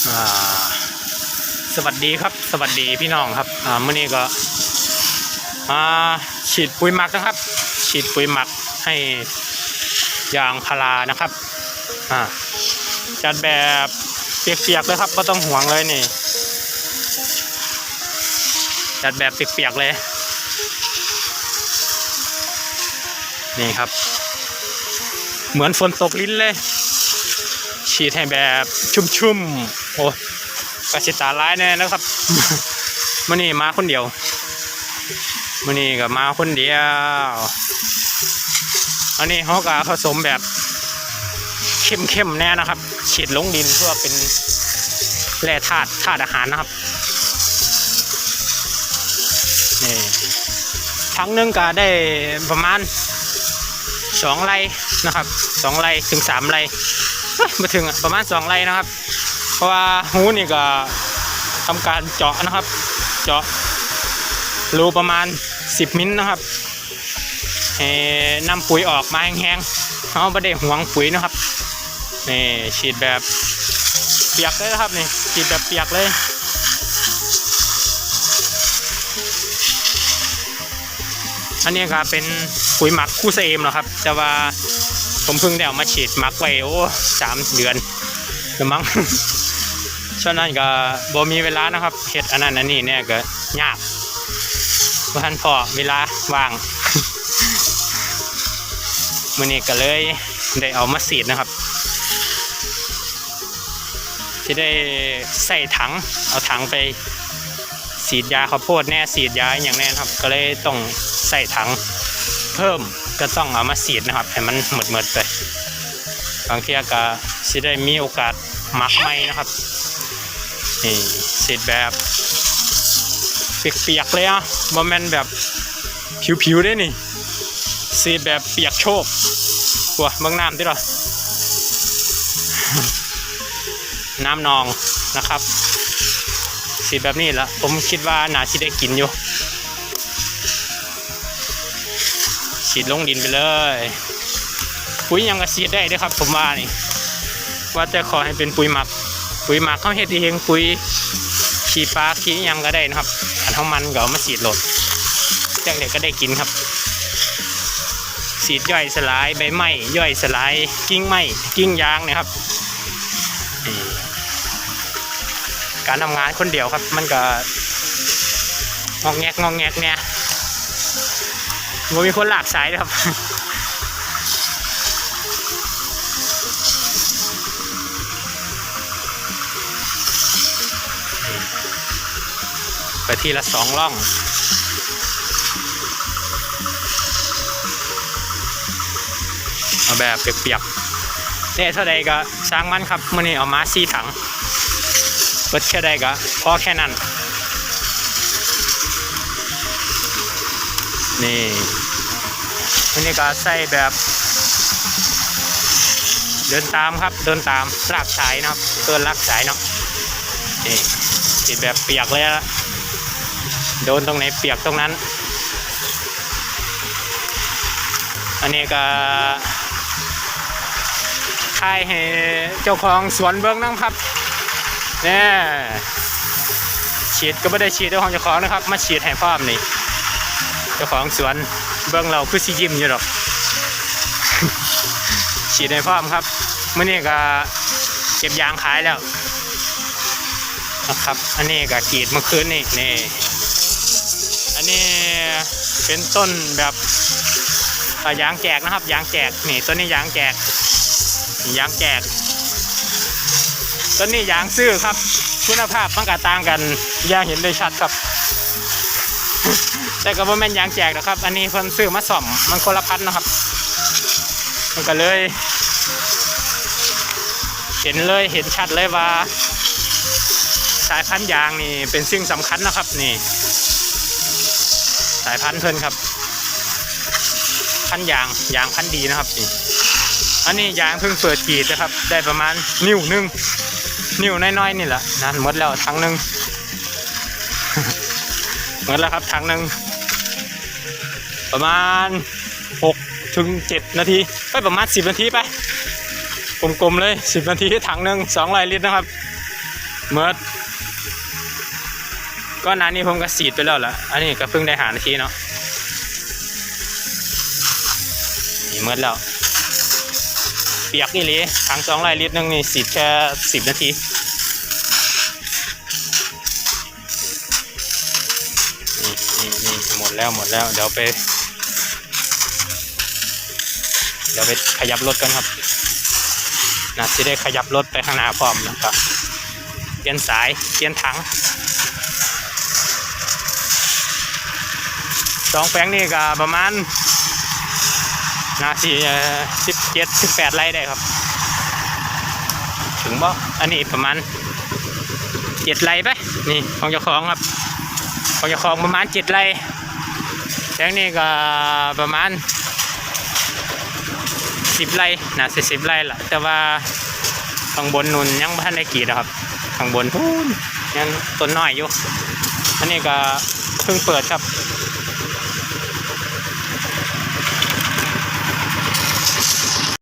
สวัสดีครับ สวัสดีพี่น้องครับอ่ามื่อนี้ก็มาฉีดปุ๋ยหมักนะครับ ฉีดปุ๋ยหมักให้ยางพารานะครับอ่าจัดแบบเปียกๆเลยครับก็ต้องห่วงเลยนี่จัดแบบเปียกๆเลย นี่ครับ เหมือนฝนตกลิ้นเลย ฉีดให้แบบชุ่มๆ โอ้กระชิตาร้ายแน่นะครับมื่อนี้มาคนเดียวมื่อนี้ก็มาคนเดียว อันนี้เขาก็ผสมแบบเข้มๆแน่นะครับ ฉีดลงดินเพื่อเป็นแร่ธาตุธาตุอาหารนะครับนี่ทั้งหนึงก็ได้ประมาณสองไร่นะครับสองไร่ถึงสามไร่เอ้ย มาถึงประมาณสองไร่นะครับ เพราะว่าหูนี่ก็ทำการเจาะนะครับ เจาะรูประมาณ 10 มิลนนะครับให้นำปุ๋ยออกมาแห้งๆเขาไม่ได้หวงปุ๋ยนะครับนี่ฉีดแบบเปียกเลยนะครับนี่ฉีดแบบเปียกเลยอันนี้ก็เป็นปุ๋ยหมักคู่เซมนะครับ แต่ว่า ผมเพิ่งได้เอามาฉีดมักไว้โอ้สามเดือนหรือมั้งฉะนั้นก็บ่มีเวลานะครับเฮ็ดอันนั้นอันนี้เนี่ยก็ยากเพราะท่านพอเวลาว่างมื้อนี้ก็เลยได้เอามาฉีดนะครับที่ได้ใส่ถังเอาถังไปฉีดยาข้าวโพดแน่ฉีดยาอย่างแน่นครับ ก็เลยต้องใส่ถังเพิ่ม ก็ต้องเอามาฉีดนะครับให้มันหมดหมดไปบางทีก็สิได้มีโอกาสหมักไหมนะครับนี่ฉีดแบบเปียกๆเลยอะบ่แมนแบบผิวๆได้นี่ฉีดแบบเปียกโชกวัวเบางน้ำที่หรอน้ำนองนะครับฉีดแบบนี้ละผมคิดว่าน่าสิได้กินอยู่ ฉีดลงดินไปเลยปุ๋ยยังก็ฉีดได้ด้วยครับ ผมว่านี่ว่าจะขอให้เป็นปุ๋ยหมัก ปุ๋ยหมักเขาเฮ็ดเองปุ๋ยขี้ปลาขี้ยังก็ได้นะครับอันของมันก็มาฉีดหลดจากเด็กก็ได้กินครับฉีดย่อยสลายใบไม้ย่อยสลายกิ่งไม้กิ่งยางนะครับ การทำงานคนเดียวครับ มันก็งอกแงกงอกแงกเนี่ย มันมีคนหลากสายครับ ไปทีละสองล่องเอาแบบเปียกๆเนี่ยเท่าใดก็สร้างมันครับมื่อนี้เอามาสี่ถังเปิดแค่ใดก็พอแค่นั้น นี่อันนี้ก็ใส่แบบ เดินตามครับ เดินตามลากสายนะครับเกินลากสายเนาะนี่ฉีดแบบเปียกเลยละโดนตรงไหนเปียกตรงนั้น อันนี้ก็ค่ายให้เจ้าของสวนเบิ้งน้ำครับเนี่ยฉีดก็ไม่ได้ฉีดเจ้าของเจ้าของนะครับ มาฉีดให้พร้อมนี่ จ้าของสวนเบื้องเราคือสิยิ้มอยู่หรอกฉีดในพร้อมครับเมื่อนี้ก็เก็บยางขายแล้วนะครับ อันนี้ก็กรีดเมื่อคืนนี่นี่อันนี้เป็นต้นแบบยางแจกนะครับยางแจกนี่ต้นนี้ยางแจกยางแจกต้นนี้ยางซื้อครับ คุณภาพมันก็ต่างกันย่างเห็นได้ชัดครับ แต่ก็บ่แม่นยางแจกนะครับ อันนี้เพิ่นซื้อมาซ่อมมันคนละพันนะครับ มันก็เลย เห็นเลยเห็นชัดเลยว่า สายพันธุ์ยางนี่เป็นสิ่งสำคัญนะครับนี่ สายพันธุ์เพิ่นครับ พันธุ์ยางยางพันธุ์ดีนะครับนี่อันนี้ยางเพิ่งเปิดกรีดนะครับ ได้ประมาณนิ้วหนึงนิ้วน้อยๆนี่แหละนะหมดแล้วทั้งนึง หมดแล้วครับถังหนึ่งประมาณหกถึงเจ็ดนาทีไปประมาณสิบนาทีไปกลมๆเลยสิบนาทีถังหนึ่งสองลิตรนะครับเมื่อก็นานนี้ผมก็สีดไปแล้วล่ะอันนี้ก็เพิ่งได้หานาทีเนาะนี่เมื่อแล้ว เปียกนี่เลยถังสองลิตรนึงนี่สีดแค่สิบนาที แล้วหมดแล้ว เดี๋ยวไป เดี๋ยวไปขยับรถกันครับนะจะได้ขยับรถไปข้างหน้าพร้อมนะครับเปลี่ยนสายเปลี่ยนถังสองแปลงนี่ก็ประมาณนาทีสิบเจ็ดสิบแปดไร่ได้ครับ ถึงบ่อันนี้ประมาณเจ็ดไร่ไปนี่ของเจ้าของครับของเจ้าของประมาณเจ็ดไร่ แปลงนี้ก็ประมาณสิบไร่นะสิสิบไร่ละแต่ว่าข้างบนนุนยังไม่ทันได้กรีดนะครับข้างบนพูนยังต้นน้อยอยู่อันนี้ก็เพิ่งเปิดครับ